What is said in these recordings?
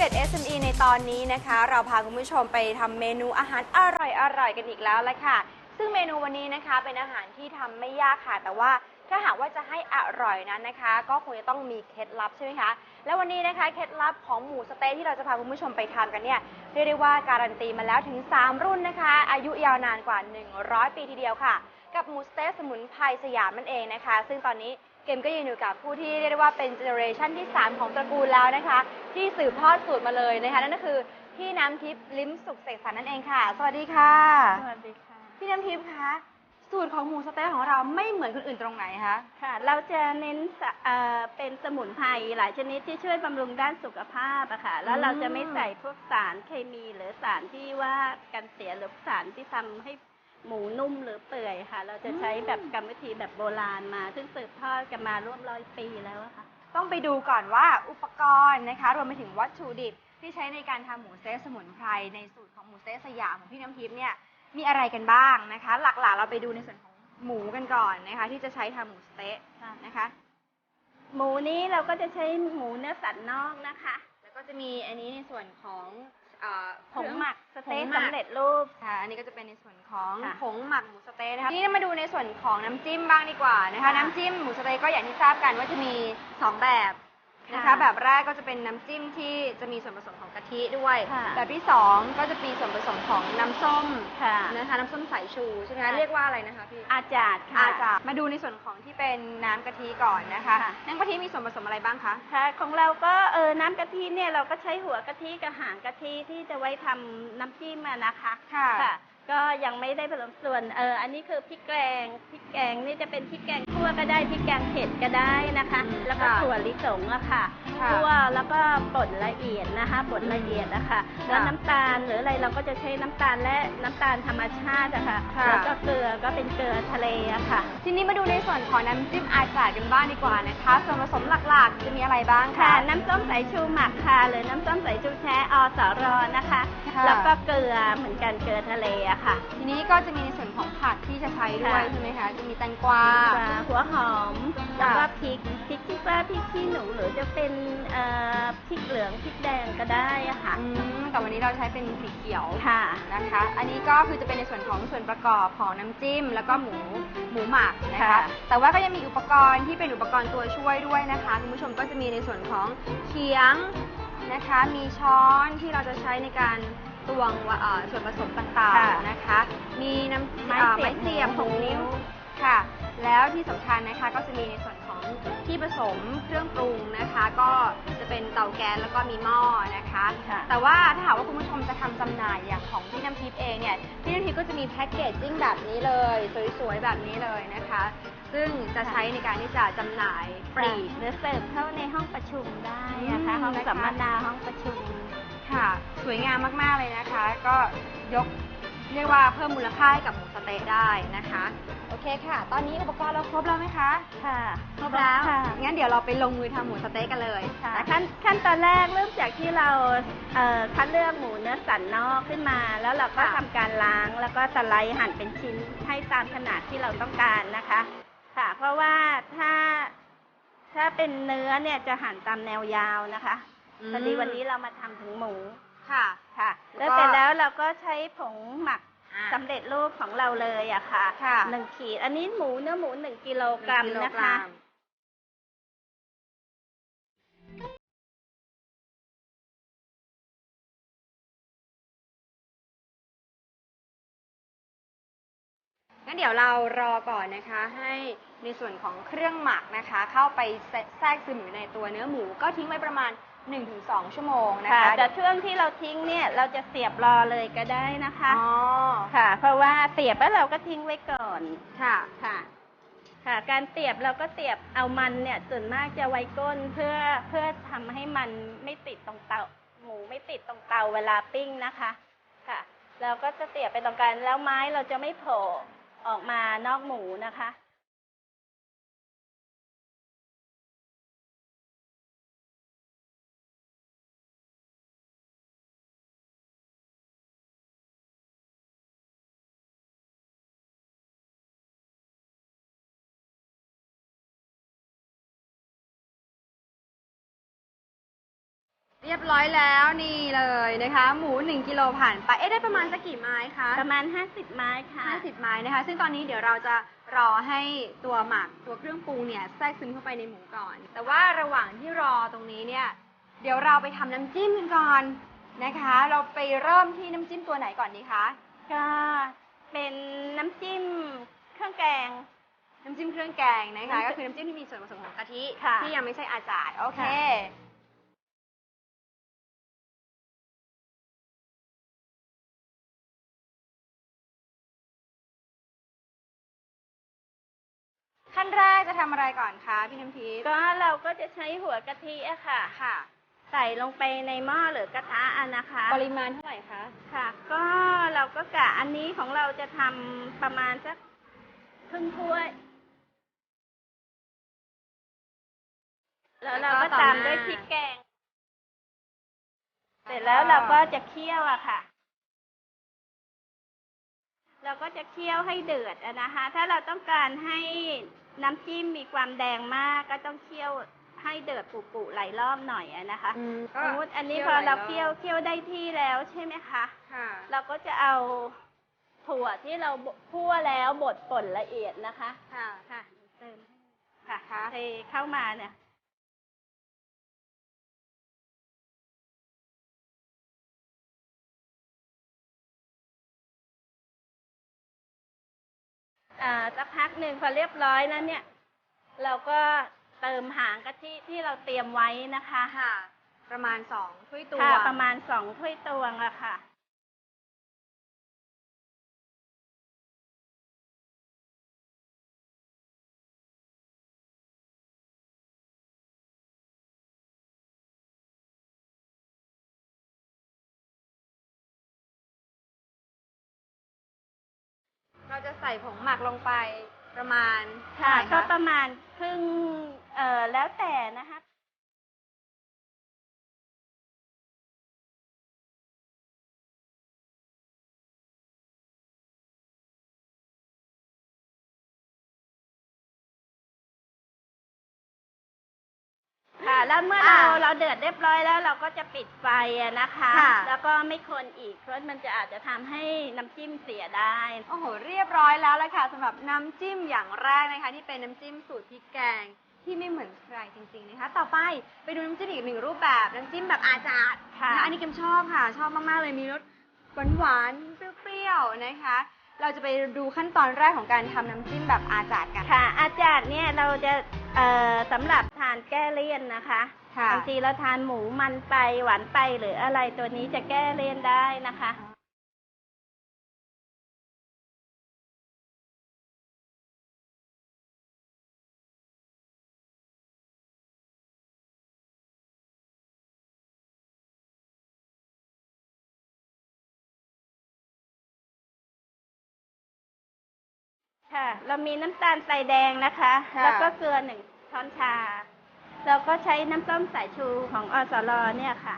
11 SME ในตอนนี้นะคะ เราพาคุณผู้ชมไปทำเมนูอาหารอร่อยๆกันอีกแล้วละค่ะ ซึ่งเมนูวันนี้นะคะเป็นอาหารที่ทำไม่ยากค่ะ แต่ว่าถ้าหากว่าจะให้อร่อยนั้นนะคะ ก็คงจะต้องมีเคล็ดลับใช่ไหมคะ แล้ววันนี้นะคะเคล็ดลับของหมูสะเต๊ะที่เราจะพาคุณผู้ชมไปทำกันเนี่ยเรียกได้ว่าการันตีมาแล้วถึง 3 รุ่นนะคะ อายุยาวนานกว่า 100 ปีทีเดียวค่ะ กับหมูสเต๊ะสมุนไพรสยามนั่นเองนะคะ ซึ่งตอนนี้ มก็ยืนอยู่กับผู้ที่เรียกได้ว่าเป็นเจเนอเรชันที่ 3 ของตระกูลแล้วนะคะ ที่สืบทอดสูตรมาเลยนะคะ นั่นก็คือพี่น้ำทิพย์ลิ้มสุขเสกสรรนั่นเองค่ะ สวัสดีค่ะ สวัสดีค่ะ พี่น้ำทิพย์คะ สูตรของหมูสะเต๊ะของเราไม่เหมือนคนอื่นตรงไหนคะค่ะ เราจะเน้นสะเอ่อเป็นสมุนไพรหลายชนิดที่ช่วยบำรุงด้านสุขภาพอะค่ะ แล้วเราจะไม่ใส่พวกสารเคมีหรือสารที่ว่ากันเสียหรือสารที่ทำให้ หมูนุ่มหรือเปื่อยค่ะ เราจะใช้แบบกรรมวิธีแบบโบราณมา ซึ่งสืบทอดกันมาร่วมร้อยปีแล้วอะค่ะ ต้องไปดูก่อนว่าอุปกรณ์นะคะ รวมไปถึงวัตถุดิบที่ใช้ในการทำหมูสะเต๊ะสมุนไพรในสูตรของหมูสะเต๊ะสยามของพี่น้ำทิพย์เนี่ยมีอะไรกันบ้างนะคะ หลักๆ เราไปดูในส่วนของหมูกันก่อนนะคะ ที่จะใช้ทำหมูสะเต๊ะนะคะ หมูนี้เราก็จะใช้หมูเนื้อสันนอกนะคะ แล้วก็จะมีอันนี้ในส่วนของ เอ่อผงหมักสเต๊ะผงหมัก สำเร็จรูป ค่ะ อันนี้ก็จะเป็นในส่วนของค่ะผงหมักหมูสะเต๊ะนะคะทีนี้มาดูในส่วนของน้ำจิ้มบ้างดีกว่านะคะ ค่ะ น้ำจิ้มหมูสะเต๊ะก็อย่างที่ทราบกันว่าจะมีสองแบบ นะคะค่ะแบบแรกก็จะเป็นน้ำจิ้มที่จะมีส่วนผสมของกะทิด้วย ค่ะแบบที่สองก็จะมีส่วนผสมของน้ำส้มค่ะ นะคะน้ำส้มสายชูใช่ไหมคะค่ะ เรียกว่าอะไรนะคะพี่ อาจารย์ค่ะ อาจารย์มาดูในส่วนของที่เป็นน้ำกะทิก่อนนะคะ ค่ะ น้ำกะทิมีส่วนผสมอะไรบ้างคะ ค่ะของเราก็เออน้ำกะทิเนี่ยเราก็ใช้หัวกะทิกับหางกะทิที่จะไว้ทำน้ำจิ้มอะนะคะค่ะ ก็ยังไม่ได้ผสมส่วนเอออันนี้คือพริกแกงพริกแกงนี่จะเป็นพริกแกงคั่วก็ได้พริกแกงเผ็ดก็ได้นะคะอืมแล้วก็ค่ะถั่วลิสงอะค่ะค่ะคั่วแล้วก็ป่นละเอียดนะคะป่นละเอียดนะคะแล้วน้ำตาลหรืออะไรเราก็จะใช้น้ำตาลและน้ำตาลธรรมชาติอะค่ะค่ะ แล้วก็เกลือก็เป็นเกลือทะเลอะค่ะ ทีนี้มาดูในส่วนของน้ำจิ้มอาจารย์กันบ้างดีกว่านะคะ ส่วนผสมหลักๆ จะมีอะไรบ้างค่ะคะน้ำส้มสายชูหมักค่ะ หรือน้ำส้มสายชูแท้อสรนะคะ ค่ะ แล้วก็เกลือเหมือนกันเกลือทะเลอะค่ะทีนี้ก็จะมีในส่วนของผักที่จะใช้ด้วยค่ะใช่ไหมคะ จะมีแตงกวาปลาหัวหอมค่ะแล้วก็พริกพริกที่ว่าพริกขี้หนูหรือจะเป็นเอ่อพริกเหลืองพริกแดงก็ได้อะค่ะ อืมแต่วันนี้เราใช้เป็นสีเขียวค่ะ นะคะ อันนี้ก็คือจะเป็นในส่วนของส่วนประกอบของน้ำจิ้ม แล้วก็หมูหมูหมักนะคะค่ะแต่ว่าก็ยังมีอุปกรณ์ที่เป็นอุปกรณ์ตัวช่วยด้วยนะคะคุณผู้ชมก็จะมีในส่วนของเขียงนะคะ มีช้อนที่เราจะใช้ในการ ตวงว่าเอ่อส่วนผสมต่างค่ะๆนะคะ มีน้ำไม้เอ่อเสียบไม้เสียบหมูหกนิ้วค่ะ แล้วที่สำคัญนะคะก็จะมีในส่วนของที่ผสมเครื่องปรุงนะคะ ก็จะเป็นเตาแก๊สแล้วก็มีหม้อนะคะ ค่ะ แต่ว่าถ้าหากว่าคุณผู้ชมจะทำจำหน่ายอย่างของพี่น้ำทิพย์เองเนี่ยพี่น้ำทิพย์ก็จะมีแพ็กเกจจิ้งแบบนี้เลย สวยๆแบบนี้เลยนะคะ ซึ่งจะใช้ในการที่จะจำหน่ายปลีก หรือเสิร์ฟเข้าในห้องประชุมได้นะคะ อืมห้องนะคะ สัมมนาห้องประชุม ค่ะ สวยงามมากๆเลยนะคะ ก็ยกเรียกว่าเพิ่มมูลค่าให้กับหมูสะเต๊ะได้นะคะ โอเคค่ะ ตอนนี้อุปกรณ์เราครบแล้วไหมคะ ค่ะครบแล้ว ค่ะ งั้นเดี๋ยวเราไปลงมือทำหมูสะเต๊ะกันเลยค่ะนะคะขั้นขั้นตอนแรกเริ่มจากที่เราเอ่อคัดเลือกหมูเนื้อสันนอกขึ้นมา แล้วเราก็ทำการล้างแล้วก็สไลด์หั่นเป็นชิ้นให้ตามขนาดที่เราต้องการนะคะ ค่ะ เพราะว่าถ้าถ้าเป็นเนื้อเนี่ยจะหั่นตามแนวยาวนะคะอืม พอดีวันนี้เรามาทำถึงหมูค่ะ ค่ะ แล้แล้ววก็เสร็จแล้วเราก็ใช้ผงหมักอ่าสำเร็จรูปของเราเลยอะค่ะค่ะหนึ่งขีด อันนี้หมูเนื้อหมูหนึ่งกิโลกรัมหงกิโลนะคะ งั้นเดี๋ยวเรารอก่อนนะคะ ให้ในส่วนของเครื่องหมักนะคะ เข้าไปแทรกซึมอยู่ในตัวเนื้อหมูก็ทิ้งไว้ประมาณ 1-2 ชั่วโมงนะค่ะคะแต่ช่วงที่เราทิ้งเนี่ยเราจะเสียบรอเลยก็ได้นะคะ อ๋อค่ะ เพราะว่าเสียบแล้วเราก็ทิ้งไว้ก่อน ค่ะ ค่ะ ค่ะ การเสียบเราก็เสียบเอามันเนี่ยส่วนมากจะไว้ก้นเพื่อเพื่อทำให้มันไม่ติดตรงเตาหมูไม่ติดตรงเตาเวลาปิ้งนะคะ ค่ะ เราก็จะเสียบไปตรงกลางแล้วไม้เราจะไม่โผล่ออกมานอกหมูนะคะ เรียบร้อยแล้วนี่เลยนะคะ หมู 1กิโลผ่านไปเอ๊ะได้ประมาณสักกี่ไม้คะประมาณ 50 ไม้ค่ะ 50 ไม้นะคะ ซึ่งตอนนี้เดี๋ยวเราจะรอให้ตัวหมักตัวเครื่องปรุงเนี่ยแทรกซึมเข้าไปในหมูก่อน แต่ว่าระหว่างที่รอตรงนี้เนี่ย เดี๋ยวเราไปทำน้ำจิ้มกันก่อนนะคะ เราไปเริ่มที่น้ำจิ้มตัวไหนก่อนดีคะ ก็เป็นน้ำจิ้มเครื่องแกง น้ำจิ้มเครื่องแกงนะคะน้ำจิ้มก็คือน้ำจิ้มที่มีส่วนผสมของกะทิค่ะ ที่ยังไม่ใช่อาจารย์โอเค ค่ะ ขั้นแรกจะทำอะไรก่อนคะพี่น้ำทิพย์ก็เราก็จะใช้หัวกะทิอะค่ะ ค่ะ ใส่ลงไปในหม้อหรือกระทะอะนะคะ ปริมาณเท่าไหร่คะ ค่ะ ก็เราก็กะอันนี้ของเราจะทำประมาณสักครึ่งถ้วย แล้วเราก็ตามด้วยพริกแกง เสร็จแล้วเราก็จะเคี่ยวอะค่ะ เราก็จะเคี่ยวให้เดือดอะนะคะ ถ้าเราต้องการให้ น้ำจิ้มมีความแดงมากก็ต้องเคี่ยวให้เดือดปุๆหลายรอบหน่อยอะนะคะอืมสมมติอันนี้พอเราเคี่ยวเคี่ยวได้ที่แล้วใช่ไหมคะ ค่ะ เราก็จะเอาถั่วที่เราคั่วแล้วบดป่นละเอียดนะคะ ค่ะ ค่ะ เติมให้ค่ะ ค่ะ เทเข้ามาเนี่ย สักพักหนึ่งพอเรียบร้อยแล้วเนี่ย เราก็เติมหางกะทิที่เราเตรียมไว้นะคะ ค่ะ ประมาณสองถ้วยตวง ค่ะ ประมาณสองถ้วยตวงอะค่ะ จะใส่ผงหมักลงไปประมาณค่ะเท่าไหร่ก็ประมาณครึ่งเอ่อแล้วแต่นะคะ แล้วเมื่อเราเราเดือดเรียบร้อยแล้วเราก็จะปิดไฟอะนะคะ ค่ะ แล้วก็ไม่คนอีกเพราะมันจะอาจจะทำให้น้ำจิ้มเสียได้ โอ้โห เรียบร้อยแล้วละค่ะสำหรับน้ำจิ้มอย่างแรกนะคะที่เป็นน้ำจิ้มสูตรพริกแกงที่ไม่เหมือนใครจริงๆนะคะ ต่อไปไปดูน้ำจิ้มอีกหนึ่งรูปแบบน้ำจิ้มแบบอาจารย์ค่ะนอันนี้เกมชอบค่ะ ชอบมากๆเลยมีรสหวานๆเปรี้ยวๆนะคะ เราจะไปดูขั้นตอนแรกของการทำน้ำจิ้มแบบอาจารย์กัน ค่ะ อาจารย์เนี่ยเราจะเอ่อสำหรับทานแก้เลี่ยนนะคะค่ะ บางทีเราทานหมูมันไปหวานไปหรืออะไรตัวนี้จะแก้เลี่ยนได้นะคะ ค่ะ เรามีน้ำตาลใส่แดงนะคะ ค่ะ แล้วก็เกลือหนึ่งช้อนชา เราก็ใช้น้ำส้มสายชูของอสรเนี่ยค่ะ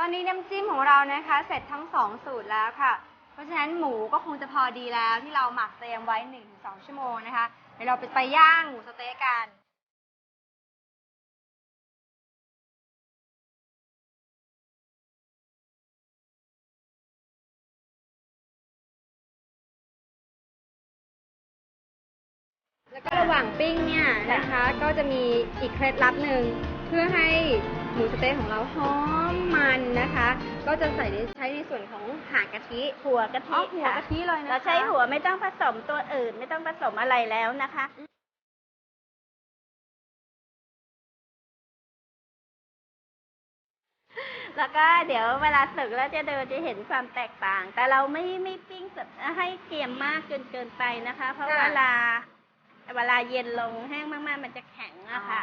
ตอนนี้น้ำจิ้มของเรานะคะ เสร็จทั้งสองสูตรแล้วค่ะ เพราะฉะนั้นหมูก็คงจะพอดีแล้วที่เราหมักเตรียมไว้ 1-2 ชั่วโมงนะคะเดี๋ยวเราไปไปย่างหมูสะเต๊ะกัน แล้วก็ระหว่างปิ้งเนี่ยนะคะ ก็จะมีอีกเคล็ดลับหนึ่งเพื่อให้หมูสะเต๊ะของเราหอมมันนะคะ ก็จะใส่ในใช้ในส่วนของหางกะทิหัวกะอ๋ทิอหัวค่ะกะทิเลยนะคะ เราใช้หัวไม่ต้องผสมตัวอื่น ไม่ต้องผสมอะไรแล้วนะคะแล้วก็เดี๋ยวเวลาสึกแล้วจะเดินจะเห็นความแตกต่าง แต่เราไม่ไม่ปิ้งสุดให้เกรียมมากจนเกินไปนะคะ เพราะค่ะ เวลา เวลาเย็นลงแห้งมากๆ มันจะแข็งอะค่ะ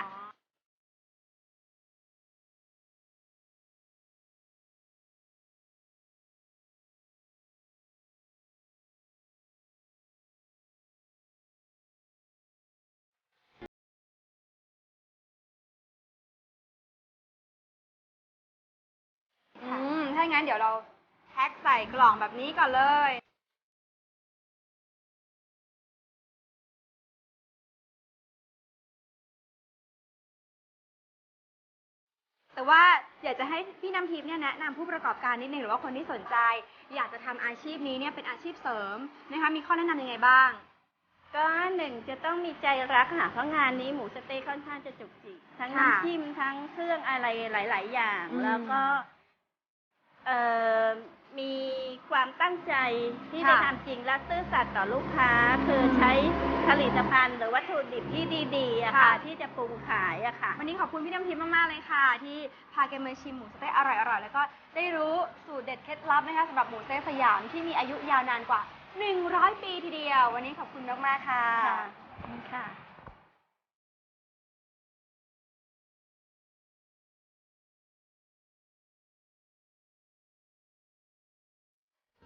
อ๋ออืมถ้างั้นเดี๋ยวเราแพ็คใส่กล่องแบบนี้ก่อนเลย แต่ว่าอยากจะให้พี่น้ำทิพย์เนี่ยแนะนำผู้ประกอบการนิดนึงหรือว่าคนที่สนใจ อยากจะทำอาชีพนี้เนี่ยเป็นอาชีพเสริมนะคะมีข้อแนะนำยังไงบ้าง ก็หนึ่งจะต้องมีใจรักค่ะเพราะงานนี้หมูสะเต๊ะค่อนข้างจะจุกจิกทั้งค่ะน้ำจิ้มทั้งเครื่องอะไรหลาย ๆ อย่าง อืม แล้วก็ เอ่อ มีความตั้งใจที่ค่ะจะทำจริงและซื่อสัตย์ต่อลูกค้า คือใช้ผลิตภัณฑ์หรือวัตถุดิบที่ดีๆอะค่ะ ที่จะปรุงขายอะค่ะ วันนี้ขอบคุณพี่น้ำทิพย์มากๆเลยค่ะ ที่พาแกมาชิมหมูสะเต๊ะอร่อยๆแล้วก็ได้รู้สูตรเด็ดเคล็ดลับนะคะสำหรับหมูสะเต๊ะสยามที่มีอายุยาวนานกว่า 100 ปีทีเดียว วันนี้ขอบคุณมากๆค่ะ ค่ะขอบคุณค่ะ